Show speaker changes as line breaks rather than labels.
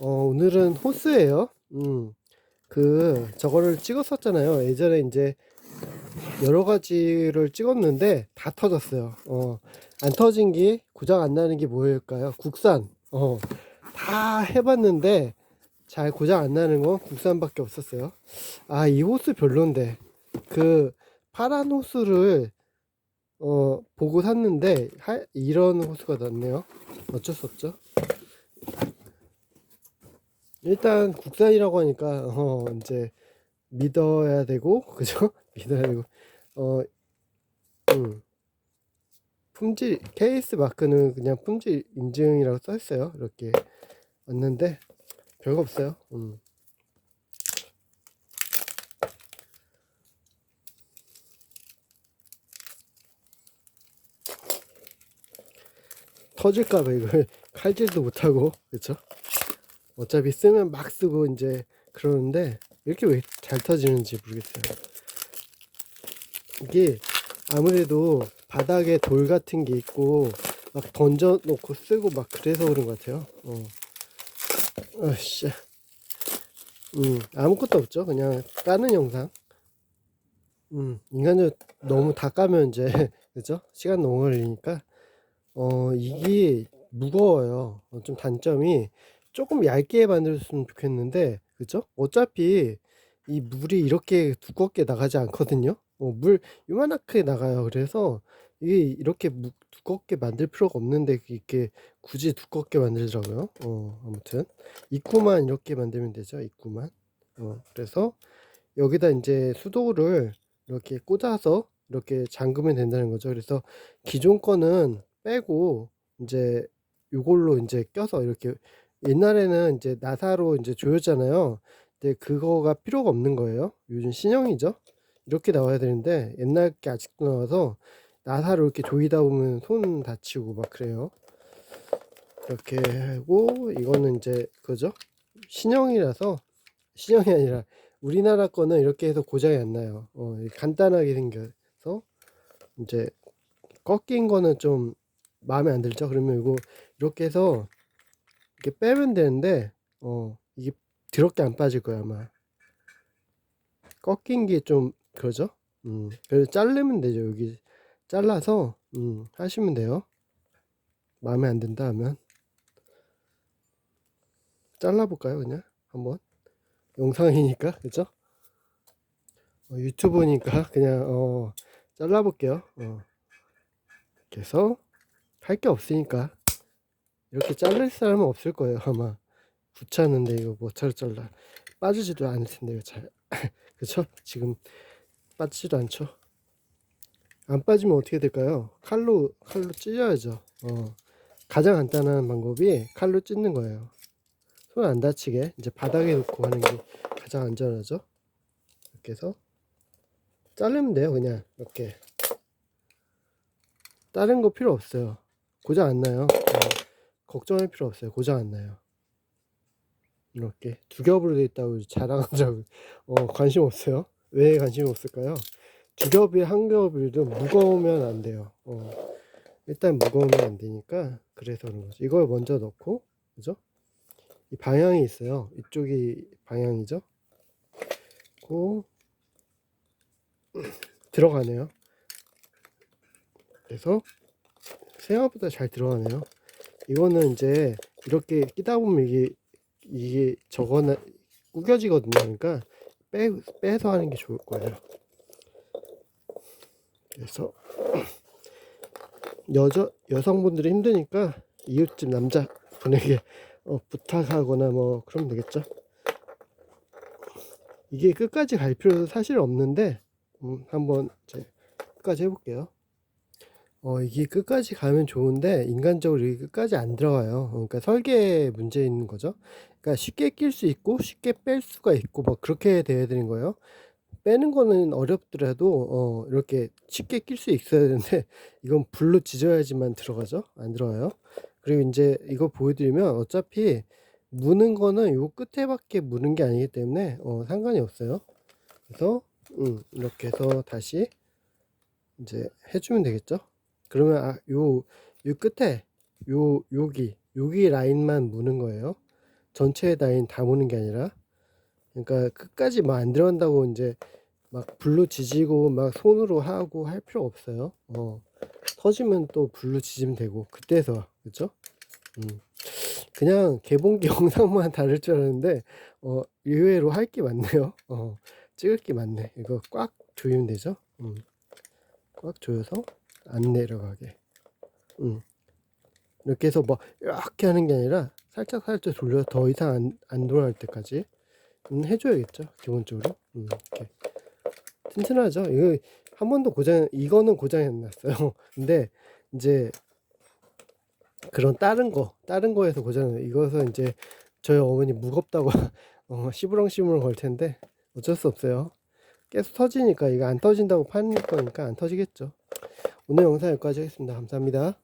어, 오늘은 호스예요. 음, 그 저거를 찍었었잖아요. 예전에 이제 여러 가지를 찍었는데 다 터졌어요. 어, 안 터진 게 고장 안 나는 게 뭐일까요? 국산. 어, 다 해봤는데 잘 고장 안 나는 건 국산밖에 없었어요. 아, 이 호스 별론데 그 파란 호스를 어, 보고 샀는데 하, 이런 호스가 났네요. 어쩔 수 없죠. 일단 국산이라고 하니까 어 이제 믿어야 되고 그죠? 믿어야 되고 어 음. 품질 케이스 마크는 그냥 품질 인증이라고 써 있어요. 이렇게 왔는데 별거 없어요. 음. 터질까봐 이걸 칼질도 못하고 그쵸? 어차피 쓰면 막 쓰고 이제 그러는데 이렇게 왜 잘 터지는지 모르겠어요. 이게 아무래도 바닥에 돌 같은 게 있고 막 던져 놓고 쓰고 막 그래서 그런 것 같아요. 어. 어씨. 음, 아무것도 없죠. 그냥 까는 영상. 음, 인간적으로 너무 다 까면 이제, 그죠? 시간 너무 걸리니까, 어, 이게 무거워요. 어, 좀 단점이 조금 얇게 만들었으면 좋겠는데, 그죠? 어차피 이 물이 이렇게 두껍게 나가지 않거든요. 어, 물 요만하게 나가요. 그래서 이게 이렇게 무, 두껍게 만들 필요가 없는데 이렇게 굳이 두껍게 만들더라고요. 어, 아무튼 입구만 이렇게 만들면 되죠. 입구만. 어, 그래서 여기다 이제 수도를 이렇게 꽂아서 이렇게 잠그면 된다는 거죠. 그래서 기존 거는 빼고 이제 요걸로 이제 껴서 이렇게 옛날에는 이제 나사로 이제 조였잖아요. 근데 그거가 필요가 없는 거예요. 요즘 신형이죠. 이렇게 나와야 되는데 옛날 게 아직도 나와서 나사로 이렇게 조이다 보면 손 다치고 막 그래요. 이렇게 하고 이거는 이제 그죠? 신형이라서 신형이 아니라 우리나라 거는 이렇게 해서 고장이 안 나요. 어, 간단하게 생겨서 이제 꺾인 거는 좀 마음에 안 들죠. 그러면 이거 이렇게 해서 이렇게 빼면 되는데 어 이게 더럽게 안 빠질 거야 아마. 꺾인 게 좀 그러죠. 음, 그래서 자르면 되죠. 여기 잘라서 음, 하시면 돼요. 마음에 안 든다 하면 잘라볼까요, 그냥 한번 영상이니까 그죠? 어, 유튜브니까 그냥 어, 잘라볼게요. 어. 그래서 할 게 없으니까 이렇게 자를 사람은 없을 거예요 아마 귀찮은데 이거 뭐차로 잘라 빠지지도 않을 텐데 이거 잘 그쵸? 지금 빠지지도 않죠. 안 빠지면 어떻게 될까요? 칼로 칼로 찢어야죠. 어, 가장 간단한 방법이 칼로 찢는 거예요. 손 안 다치게 이제 바닥에 놓고 하는 게 가장 안전하죠. 이렇게 해서 자르면 돼요. 그냥 이렇게 다른 거 필요 없어요. 고장 안 나요. 어, 걱정할 필요 없어요. 고장 안 나요. 이렇게 두 겹으로 되어 있다고 자랑하자고 어, 관심 없어요. 왜 관심이 없을까요? 두 겹이 한 겹이도 무거우면 안 돼요. 어, 일단 무거우면 안 되니까 그래서 그런 거죠. 이걸 먼저 넣고 그죠? 이 방향이 있어요. 이쪽이 방향이죠. 고 들어가네요. 그래서 생각보다 잘 들어가네요. 이거는 이제 이렇게 끼다 보면 이게 이게 저거는 구겨지거든요. 그러니까 빼, 빼서 하는 게 좋을 거예요. 그래서 여자 여성분들이 힘드니까 이웃집 남자분에게 어, 부탁하거나 뭐 그러면 되겠죠. 이게 끝까지 갈 필요도 사실 없는데 음, 한번 이제 끝까지 해볼게요. 어, 이게 끝까지 가면 좋은데 인간적으로 이게 끝까지 안 들어가요. 그러니까 설계 문제 있는 거죠. 그러니까 쉽게 낄 수 있고 쉽게 뺄 수가 있고 뭐 그렇게 돼야 되는 거예요. 빼는 거는 어렵더라도 어, 이렇게 쉽게 낄 수 있어야 되는데 이건 불로 지져야지만 들어가죠. 안 들어가요. 그리고 이제 이거 보여드리면 어차피 무는 거는 요 끝에밖에 무는 게 아니기 때문에 어, 상관이 없어요. 그래서 음, 이렇게 해서 다시 이제 해주면 되겠죠. 그러면 아, 요, 요 끝에 요 여기 여기 라인만 무는 거예요. 전체에 다인 담으는 게 아니라 그러니까 끝까지 막 안 들어간다고 이제 막 불로 지지고 막 손으로 하고 할 필요 없어요. 어. 터지면 또 불로 지지면 되고 그때서 그죠? 음. 그냥 개봉기 영상만 다를 줄 알았는데 어 의외로 할 게 많네요. 어 찍을 게 많네. 이거 꽉 조이면 되죠? 음. 꽉 조여서 안 내려가게. 음. 이렇게 해서 뭐 이렇게 하는 게 아니라 살짝 살짝 돌려 더 이상 안, 안 돌아갈 때까지 음, 해줘야겠죠 기본적으로. 음, 이렇게. 튼튼하죠? 이거 한 번도 고장 이거는 고장이 안 났어요. 근데 이제 그런 다른 거 다른 거에서 고장 이것은 이제 저희 어머니 무겁다고 어, 시부렁시부렁 걸 텐데 어쩔 수 없어요. 계속 터지니까 이거 안 터진다고 파는 거니까 안 터지겠죠 오늘 영상 여기까지 하겠습니다. 감사합니다